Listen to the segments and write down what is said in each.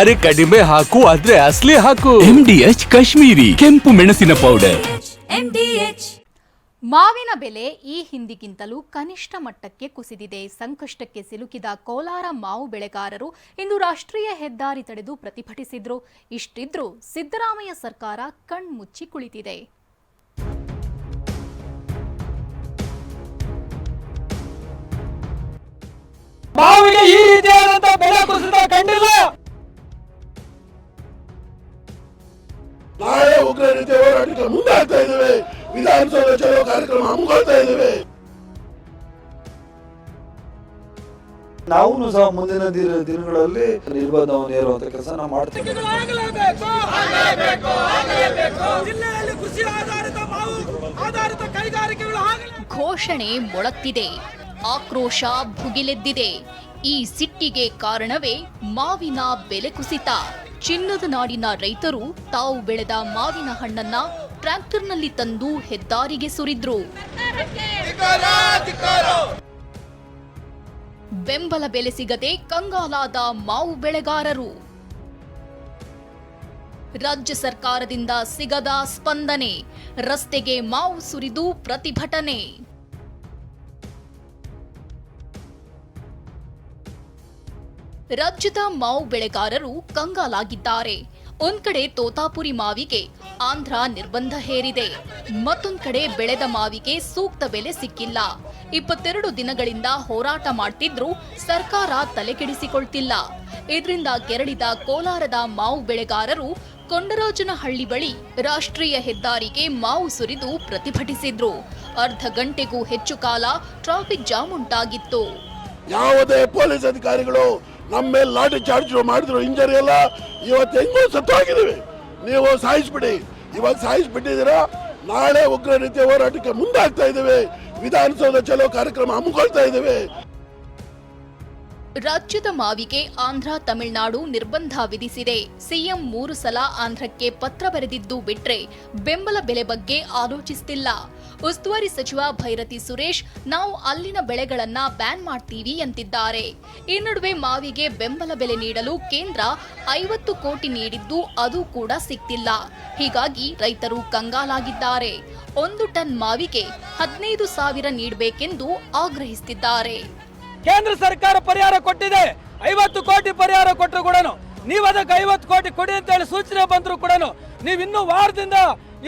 ಅರೆ ಕಡಿಮೆ ಹಾಕು ಆದ್ರೆ ಅಸ್ಲಿ ಹಾಕು. ಎಂಡಿಎಚ್ ಕಾಶ್ಮೀರಿ ಕೆಂಪು ಮೆಣಸಿನ ಪೌಡರ್ ಮಾವಿನ ಬೆಲೆ ಈ ಹಿಂದಿಗಿಂತಲೂ ಕನಿಷ್ಠ ಮಟ್ಟಕ್ಕೆ ಕುಸಿದಿದೆ. ಸಂಕಷ್ಟಕ್ಕೆ ಸಿಲುಕಿದ ಕೋಲಾರ ಮಾವು ಬೆಳೆಗಾರರು ಇಂದು ರಾಷ್ಟ್ರೀಯ ಹೆದ್ದಾರಿ ತಡೆದು ಪ್ರತಿಭಟಿಸಿದ್ರು. ಇಷ್ಟಿದ್ರೂ ಸಿದ್ದರಾಮಯ್ಯ ಸರ್ಕಾರ ಕಣ್ಮುಚ್ಚಿ ಕುಳಿತಿದೆ. ಮಾವಿಗೆ ಈ ರೀತಿಯಾದಂತಹ ಬೆಲೆ ಕುಸಿತ ಕಂಡಿಲ್ಲ ಉಗ್ರ ರೀತಿಯ ಹೋರಾಟಕ್ಕೆ ಮುಂದಾಗ್ತಾ ಇದ್ದೇವೆ. ವಿಧಾನಸೌಧ ಚಲೋ ಕಾರ್ಯಕ್ರಮ ಹಮ್ಮಿಕೊಳ್ತಾ ಇದ್ದೇವೆ. ನಾವು ಸಹ ಮುಂದಿನ ದಿನ ದಿನಗಳಲ್ಲಿ ನಿರ್ಬಂಧವನ್ನು ಹೇರುವಂತ ಕೆಲಸ ನಾವು ಮಾಡ್ತೇವೆ. ಜಿಲ್ಲೆಯಲ್ಲಿ ಕೃಷಿ ಆಧಾರಿತ ಮಾವು ಆಧಾರಿತ ಕೈಗಾರಿಕೆಗಳು ಆಗಲೇ ಘೋಷಣೆ ಮೊಳಗ್ತಿದೆ. ಆಕ್ರೋಶ ಭುಗಿಲೆದ್ದಿದೆ. ಈ ಸಿಟ್ಟಿಗೆ ಕಾರಣವೇ ಮಾವಿನ ಬೆಲೆ ಕುಸಿತ. ಚಿನ್ನದ ನಾಡಿನ ರೈತರು ತಾವು ಬೆಳೆದ ಮಾವಿನ ಹಣ್ಣನ್ನ ಟ್ರ್ಯಾಕ್ಟರ್ನಲ್ಲಿ ತಂದು ಹೆದ್ದಾರಿಗೆ ಸುರಿದ್ರು. ಬೆಂಬಲ ಬೆಲೆ ಸಿಗದೆ ಕಂಗಾಲಾದ ಮಾವು ಬೆಳೆಗಾರರು. ರಾಜ್ಯ ಸರ್ಕಾರದಿಂದ ಸಿಗದ ಸ್ಪಂದನೆ, ರಸ್ತೆಗೆ ಮಾವು ಸುರಿದು ಪ್ರತಿಭಟನೆ. ರಾಜ್ಯದ ಮಾವು ಬೆಳೆಗಾರರು ಕಂಗಾಲಾಗಿದ್ದಾರೆ. ಒಂದ್ ಕಡೆ ತೋತಾಪುರಿ ಮಾವಿಗೆ ಆಂಧ್ರ ನಿರ್ಬಂಧ ಹೇರಿದೆ. ಮತ್ತೊಂದ್ ಕಡೆ ಬೆಳೆದ ಮಾವಿಗೆ ಸೂಕ್ತ ಬೆಲೆ ಸಿಕ್ಕಿಲ್ಲ. ಇಪ್ಪತ್ತೆರಡು ದಿನಗಳಿಂದ ಹೋರಾಟ ಮಾಡ್ತಿದ್ರೂ ಸರ್ಕಾರ ತಲೆಕೆಡಿಸಿಕೊಳ್ತಿಲ್ಲ. ಇದರಿಂದ ಕೆರಳಿದ ಕೋಲಾರದ ಮಾವು ಬೆಳೆಗಾರರು ಕೊಂಡರಾಜನಹಳ್ಳಿ ಬಳಿ ರಾಷ್ಟ್ರೀಯ ಹೆದ್ದಾರಿಗೆ ಮಾವು ಸುರಿದು ಪ್ರತಿಭಟಿಸಿದ್ರು. ಅರ್ಧ ಗಂಟೆಗೂ ಹೆಚ್ಚು ಕಾಲ ಟ್ರಾಫಿಕ್ ಜಾಮ್ ಉಂಟಾಗಿತ್ತು. ಯಾವುದೇ ಪೊಲೀಸ್ ಅಧಿಕಾರಿಗಳು ನಮ್ಮ ಮೇಲೆ ಲಾಠಿ ಚಾರ್ಜ್ ಮಾಡಿದ್ರು. ಇಂಜರಿ ಎಲ್ಲ ಇವತ್ತು ಹೆಂಗೋ ಸತ್ತೋಗಿದ್ದೀವಿ. ನೀವು ಸಾಯಿಸ್ಬಿಡಿ. ಇವಾಗ ಸಾಯಿಸ್ಬಿಟ್ಟಿದ್ದೀರಾ? ನಾಳೆ ಉಗ್ರ ರೀತಿಯ ಹೋರಾಟಕ್ಕೆ ಮುಂದಾಗ್ತಾ ಇದ್ದೇವೆ. ವಿಧಾನಸೌಧ ಚಲೋ ಕಾರ್ಯಕ್ರಮ ಹಮ್ಮಿಕೊಳ್ತಾ ಇದ್ದೇವೆ. ರಾಜ್ಯದ ಮಾವಿಗೆ ಆಂಧ್ರ, ತಮಿಳುನಾಡು ನಿರ್ಬಂಧ ವಿಧಿಸಿದೆ. ಸಿಎಂ ಮೂರು ಸಲ ಆಂಧ್ರಕ್ಕೆ ಪತ್ರ ಬರೆದಿದ್ದು ಬಿಟ್ರೆ ಬೆಂಬಲ ಬೆಲೆ ಬಗ್ಗೆ ಆಲೋಚಿಸ್ತಿಲ್ಲ. ಉಸ್ತುವಾರಿ ಸಚಿವ ಭೈರತಿ ಸುರೇಶ್, ನಾವು ಅಲ್ಲಿನ ಬೆಳೆಗಳನ್ನ ಬ್ಯಾನ್ ಮಾಡ್ತೀವಿ ಅಂತಿದ್ದಾರೆ. ಈ ನಡುವೆ ಮಾವಿಗೆ ಬೆಂಬಲ ಬೆಲೆ ನೀಡಲು ಕೇಂದ್ರ ಐವತ್ತು ಕೋಟಿ ನೀಡಿದ್ದು ಅದು ಕೂಡ ಸಿಕ್ತಿಲ್ಲ. ಹೀಗಾಗಿ ರೈತರು ಕಂಗಾಲಾಗಿದ್ದಾರೆ. ಒಂದು ಟನ್ ಮಾವಿಗೆ ಹದಿನೈದು ಸಾವಿರ ನೀಡಬೇಕೆಂದು ಆಗ್ರಹಿಸುತ್ತಿದ್ದಾರೆ ಕೇಂದ್ರ ಸರ್ಕಾರ ಪರಿಹಾರ ಕೊಟ್ಟಿದೆ. ಐವತ್ತು ಕೋಟಿ ಪರಿಹಾರ ಕೊಟ್ಟರು ಕೂಡ ನೀವು ಅದಕ್ಕೆ ಐವತ್ತು ಕೋಟಿ ಕೊಡಿ ಅಂತ ಹೇಳಿ ಸೂಚನೆ ಬಂದ್ರು ಕೂಡ ನೀವು ಇನ್ನೂ ವಾರದಿಂದ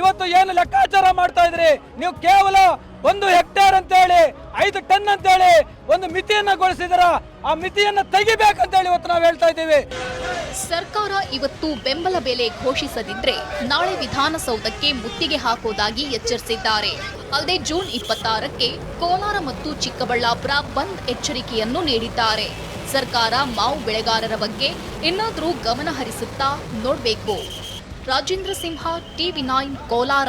ಇವತ್ತು ಏನು ಲೆಕ್ಕಾಚಾರ ಮಾಡ್ತಾ ಇದ್ರಿ? ನೀವು ಕೇವಲ ಒಂದು ಹೆಕ್ಟೇರ್ ಅಂತ ಹೇಳಿ, ಐದು ಟನ್ ಅಂತ ಹೇಳಿ ಒಂದು ಮಿತಿಯನ್ನ ಗೊಳಿಸಿದ್ರ ಆ ಮಿತಿಯನ್ನ ತೆಗಿಬೇಕಂತ ಹೇಳಿ ಇವತ್ತು ನಾವು ಹೇಳ್ತಾ ಇದ್ದೀವಿ. ಸರ್ಕಾರ ಇವತ್ತು ಬೆಂಬಲ ಬೆಲೆ ಘೋಷಿಸದಿದ್ರೆ ನಾಳೆ ವಿಧಾನಸೌಧಕ್ಕೆ ಮುತ್ತಿಗೆ ಹಾಕೋದಾಗಿ ಎಚ್ಚರಿಸಿದ್ದಾರೆ. ಅಲ್ಲದೆ ಜೂನ್ ಇಪ್ಪತ್ತಾರಕ್ಕೆ ಕೋಲಾರ ಮತ್ತು ಚಿಕ್ಕಬಳ್ಳಾಪುರ ಬಂದ್ ಎಚ್ಚರಿಕೆಯನ್ನು ನೀಡಿದ್ದಾರೆ. ಸರ್ಕಾರ ಮಾವು ಬೆಳೆಗಾರರ ಬಗ್ಗೆ ಇನ್ನಾದರೂ ಗಮನ ಹರಿಸುತ್ತಾ ನೋಡಬೇಕು. Rajendra Simha, TV nine, Kolar.